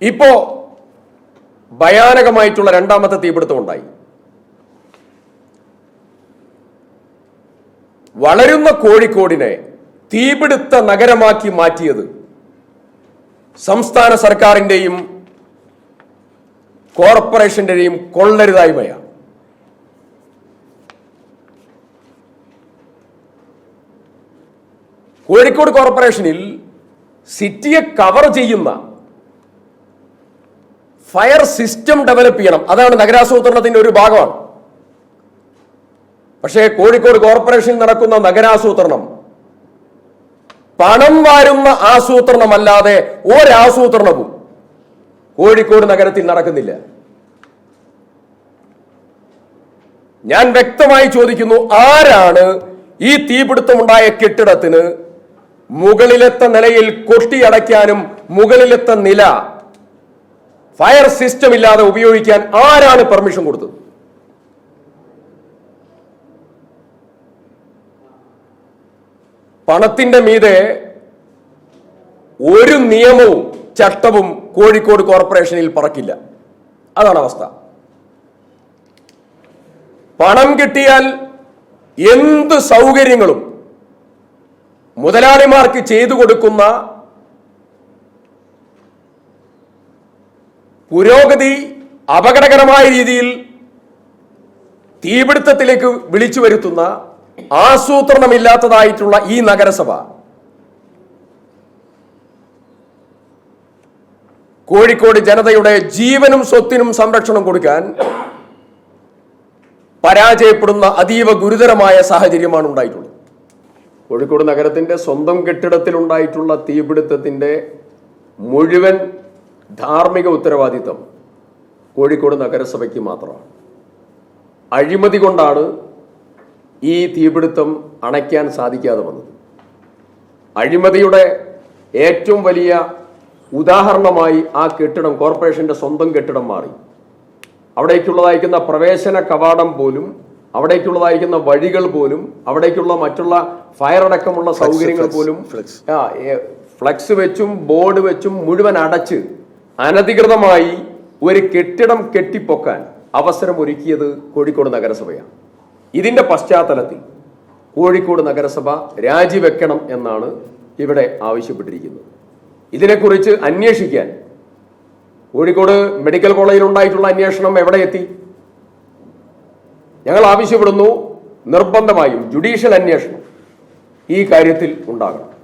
ഇപ്പോ ഭയാനകമായിട്ടുള്ള രണ്ടാമത്തെ തീപിടുത്തം ഉണ്ടായി. വളരുന്ന കോഴിക്കോടിനെ തീപിടുത്ത നഗരമാക്കി മാറ്റിയത് സംസ്ഥാന സർക്കാരിന്റെയും കോർപ്പറേഷന്റെയും കൊള്ളരുതായ്മയാണ്. കോഴിക്കോട് കോർപ്പറേഷനിൽ സിറ്റിയെ കവർ ചെയ്യുന്ന ഫയർ സിസ്റ്റം ഡെവലപ്പ് ചെയ്യണം. അതാണ് നഗരാസൂത്രണത്തിന്റെ ഒരു ഭാഗമാണ്. പക്ഷേ കോഴിക്കോട് കോർപ്പറേഷനിൽ നടക്കുന്ന നഗരാസൂത്രണം പണം വാരുന്ന ആസൂത്രണമല്ലാതെ ഒരാസൂത്രണവും കോഴിക്കോട് നഗരത്തിൽ നടക്കുന്നില്ല. ഞാൻ വ്യക്തമായി ചോദിക്കുന്നു ആരാണ് ഈ തീപിടുത്തമുണ്ടായ കെട്ടിടത്തിന് മുകളിലെത്ത നിലയിൽ കൊട്ടിയടയ്ക്കാനും മുകളിലെത്ത നില ഫയർ സിസ്റ്റം ഇല്ലാതെ ഉപയോഗിക്കാൻ ആരാണ് പെർമിഷൻ കൊടുത്തത്? പണത്തിന്റെ മീതെ ഒരു നിയമവും ചട്ടവും കോഴിക്കോട് കോർപ്പറേഷനിൽ പറക്കില്ല. അതാണ് അവസ്ഥ. പണം കിട്ടിയാൽ എന്ത് സൗകര്യങ്ങളും മുതലാളിമാർക്ക് ചെയ്തു കൊടുക്കുന്ന പുരോഗതി അപകടകരമായ രീതിയിൽ തീപിടുത്തത്തിലേക്ക് വിളിച്ചു വരുത്തുന്ന ആസൂത്രണമില്ലാത്തതായിട്ടുള്ള ഈ നഗരസഭ കോഴിക്കോട് ജനതയുടെ ജീവനും സ്വത്തിനും സംരക്ഷണം കൊടുക്കാൻ പരാജയപ്പെടുന്ന അതീവ ഗുരുതരമായ സാഹചര്യമാണ് ഉണ്ടായിട്ടുള്ളത്. കോഴിക്കോട് നഗരത്തിന്റെ സ്വന്തം കെട്ടിടത്തിലുണ്ടായിട്ടുള്ള തീപിടുത്തത്തിന്റെ മുഴുവൻ ധാർമ്മിക ഉത്തരവാദിത്തം കോഴിക്കോട് നഗരസഭയ്ക്ക് മാത്രമാണ്. അഴിമതി കൊണ്ടാണ് ഈ തീപിടുത്തം അണയ്ക്കാൻ സാധിക്കാതെ വന്നത്. അഴിമതിയുടെ ഏറ്റവും വലിയ ഉദാഹരണമായി ആ കെട്ടിടം കോർപ്പറേഷന്റെ സ്വന്തം കെട്ടിടം മാറി. അവിടേക്കുള്ളതായിരിക്കുന്ന പ്രവേശന കവാടം പോലും അവിടേക്കുള്ളതായിരിക്കുന്ന വഴികൾ പോലും അവിടേക്കുള്ള മറ്റുള്ള ഫയർ അടക്കമുള്ള സൗകര്യങ്ങൾ പോലും ഫ്ലെക്സ് വെച്ചും ബോർഡ് വെച്ചും മുഴുവൻ അടച്ച് അനധികൃതമായി ഒരു കെട്ടിടം കെട്ടിപ്പൊക്കാൻ അവസരം ഒരുക്കിയത് കോഴിക്കോട് നഗരസഭയാണ്. ഇതിന്റെ പശ്ചാത്തലത്തിൽ കോഴിക്കോട് നഗരസഭ രാജിവെക്കണം എന്നാണ് ഇവിടെ ആവശ്യപ്പെട്ടിരിക്കുന്നത്. ഇതിനെക്കുറിച്ച് അന്വേഷിക്കാൻ കോഴിക്കോട് മെഡിക്കൽ കോളേജിൽ ഉണ്ടായിട്ടുള്ള അന്വേഷണം എവിടെ എത്തി? ഞങ്ങൾ ആവശ്യപ്പെടുന്നു നിർബന്ധമായും ജുഡീഷ്യൽ അന്വേഷണം ഈ കാര്യത്തിൽ ഉണ്ടാകണം.